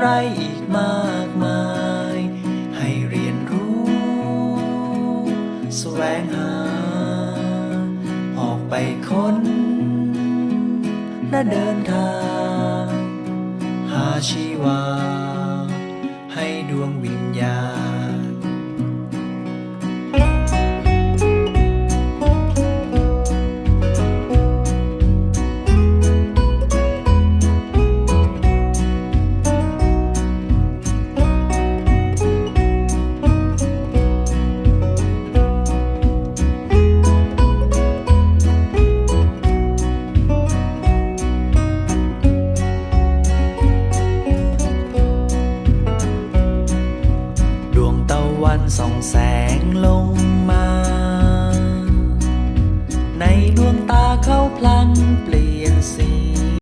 อะไรอีกมากมาย ให้เรียนรู้แสวงหา ออกไปค้น และเดินทาง หาชีวา ให้ดวงวิญญาณ ดวงตะวันส่องแสงลงมา ในดวงตาเขาพลันเปลี่ยน